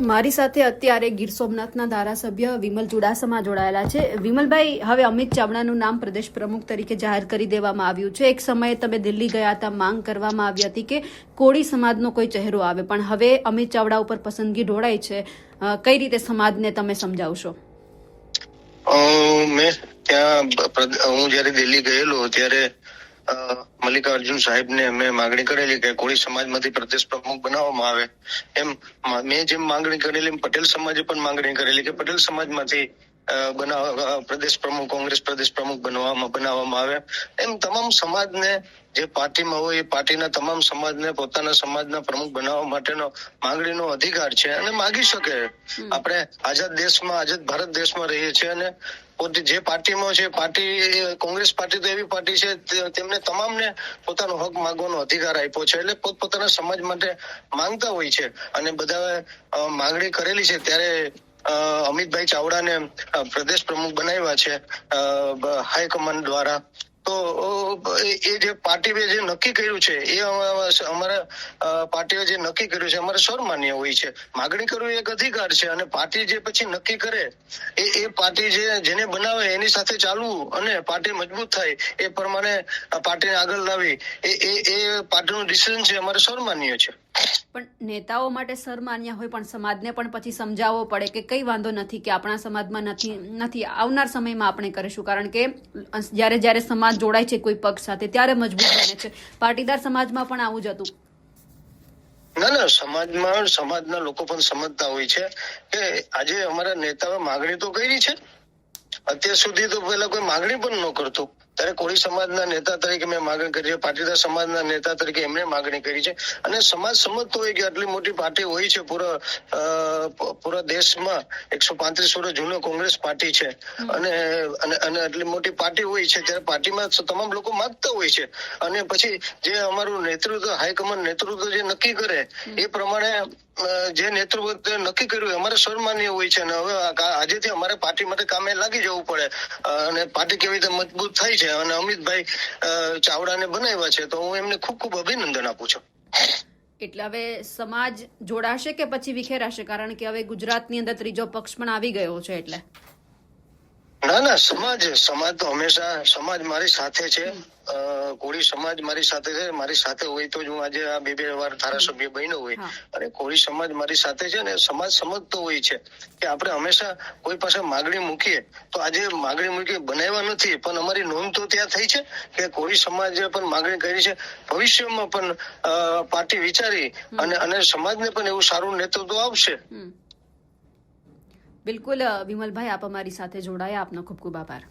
મારી સાથે અત્યારે ગીર સોમનાથના ધારાસભ્ય વિમલ ચુડાસમા જોડાયેલા છે. વિમલભાઈ, હવે અમિત ચાવડાનું નામ પ્રદેશ પ્રમુખ તરીકે જાહેર કરી દેવામાં આવ્યું છે. એક સમયે તમે દિલ્હી ગયા હતા, માંગ કરવામાં આવી હતી કે કોળી સમાજનો કોઈ ચહેરો આવે. પણ હવે અમિત ચાવડા ઉપર પસંદગી ઢોળાઈ છે. કઈ રીતે સમાજને તમે સમજાવશો? મેં ત્યાં હું જયારે દિલ્હી ગયેલો, ત્યારે મલ્લિકાર્જુન સાહેબને મેં માંગણી કરેલી કે કોળી સમાજમાંથી પ્રદેશ પ્રમુખ બનાવવામાં આવે. એમ મેં જેમ માંગણી કરેલી એમ પટેલ સમાજે પણ માંગણી કરેલી કે પટેલ સમાજમાંથી પ્રદેશ પ્રમુખ કોંગ્રેસ પ્રદેશ પ્રમુખ બનવામાં બનાવવામાં આવે. એમ તમામ સમાજને જે પાર્ટીમાં હોય એ પાર્ટીના તમામ સમાજને પોતાના સમાજના પ્રમુખ બનાવવા માટેનો માંગણીનો અધિકાર છે અને માગી શકે. આપણે આઝાદ દેશમાં આઝાદ ભારત દેશમાં રહીએ છીએ અને પોતે જે પાર્ટીમાં છે પાર્ટી કોંગ્રેસ પાર્ટી તો એવી પાર્ટી છે તેમને તમામને પોતાનો હક માંગવાનો અધિકાર આપ્યો છે એટલે પોતપોતાના સમાજ માટે માંગતા હોય છે. અને બધા માંગણી કરેલી છે ત્યારે અમિતભાઈ ચાવડાને પ્રદેશ પ્રમુખ બનાવ્યા છે હાઈકમાન્ડ દ્વારા. તો એ જે પાર્ટીએ જે નક્કી કર્યું છે, એ અમારા પાર્ટીએ જે નક્કી કર્યું છે, અમારે સર્વમાન્ય હોય છે. માગણી કરવી એક અધિકાર છે અને પાર્ટી જે પછી નક્કી કરે, એ એ પાર્ટી જે, જેને બનાવે એની સાથે ચાલવું અને પાર્ટી મજબૂત થાય, એ પ્રમાણે પાર્ટીને આગળ લાવી, એ એ એ પાર્ટીનું ડિસિઝન છે અમારે સર્વમાન્ય છે. પણ નેતાઓ માટે સર્માન્ય હોય, પણ સમાજને પણ પછી સમજાવવો પડે કે કઈ વાંધો નથી કે આપણા સમાજમાં નથી નથી આવનાર સમયમાં આપણે કરીશું. કારણ કે જ્યારે જ્યારે સમાજ જોડાય છે, કોઈ પક્ષ સાથે, ત્યારે મજબૂત બને છે. પાટીદાર સમાજમાં પણ આવું જ હતું. ના ના, સમાજમાં, સમાજના લોકો પણ સમજતા હોય છે કે આજે અમારા નેતાઓએ માગણી તો કરી છે. અત્યાર સુધી તો પેલા કોઈ માગણી પણ ન કરતું. ત્યારે કોળી સમાજના નેતા તરીકે મેં માગણી કરી છે પાટીદાર સમાજના નેતા તરીકે એમણે માગણી કરી છે. અને સમાજ સમજતો હોય કે આટલી મોટી પાર્ટી હોય છે પૂરા પૂરા દેશમાં એકસો પાંત્રીસ વર્ષ જૂનો કોંગ્રેસ પાર્ટી છે. અને અને આટલી મોટી પાર્ટી હોય છે ત્યારે પાર્ટીમાં તમામ લોકો માગતા હોય છે. અને પછી જે અમારું નેતૃત્વ હાઈકમાન્ડ નેતૃત્વ જે નક્કી કરે એ પ્રમાણે જે નેતૃત્વ નક્કી કર્યું અમારે સન્માનીય હોય છે. અને હવે આજેથી અમારે પાર્ટી માટે કામે લાગી જવું પડે. અને પાર્ટી કેવી રીતે મજબૂત થાય છે અને અમિતભાઈ ચાવડાને બનાવ્યા છે તો હું એમને ખૂબ ખૂબ અભિનંદન આપું છું. એટલે હવે સમાજ જોડાશે કે પછી વિખેરાશે? કારણ કે હવે ગુજરાતની અંદર ત્રીજો પક્ષ પણ આવી ગયો છે એટલે. ના ના સમાજ સમાજ તો હંમેશા સમાજ મારી સાથે છે. કોળી સમાજ મારી સાથે છે. મારી સાથે હોય તો જ હું આજે આ બે બે વાર ધારાસભ્ય બન્યો હોય. અને કોળી સમાજ મારી સાથે છે ને સમાજ સમજતો હોય છે કે આપણે હંમેશા કોઈ પાસે માગણી મૂકીએ. તો આજે માગણી મૂકી બનાવ્યા નથી પણ અમારી નોંધ તો ત્યાં થઈ છે કે કોળી સમાજે પણ માગણી કરી છે. ભવિષ્યમાં પણ પાર્ટી વિચારી અને અને સમાજને પણ એવું સારું નેતૃત્વ આવશે. બિલકુલ વિમલભાઈ આપ અમારી સાથે જોડાયા. આપનો ખૂબ ખૂબ આભાર.